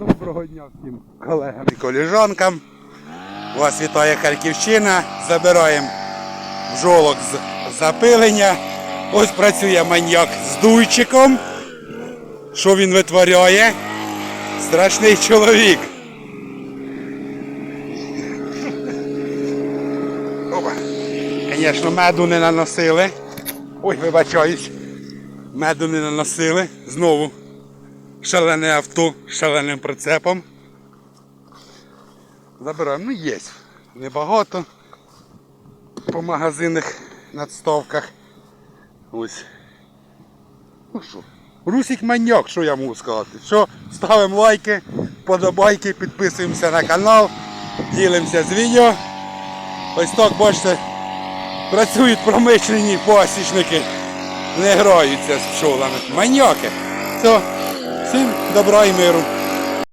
Доброго дня всім колегам і коліжанкам. Вас вітає Харківщина. Забираємо бжолок з запилення. Ось працює маньяк з дуйчиком. Що він витворяє? Страшний чоловік. Звісно, меду не наносили. Ой, вибачаюсь. Меду не наносили. Знову шалене авто з шаленим прицепом. Забираємо. Ну є. Небагато. По магазинних надставках. Ось. Ну що, Русик маньяк, що я можу сказати? Що ставимо лайки, подобайки, підписуємося на канал, ділимося з відео. Ось так, бачите, працюють промишлені пасічники, не граються з пчолами. Маньяки. Все, всім добра і миру.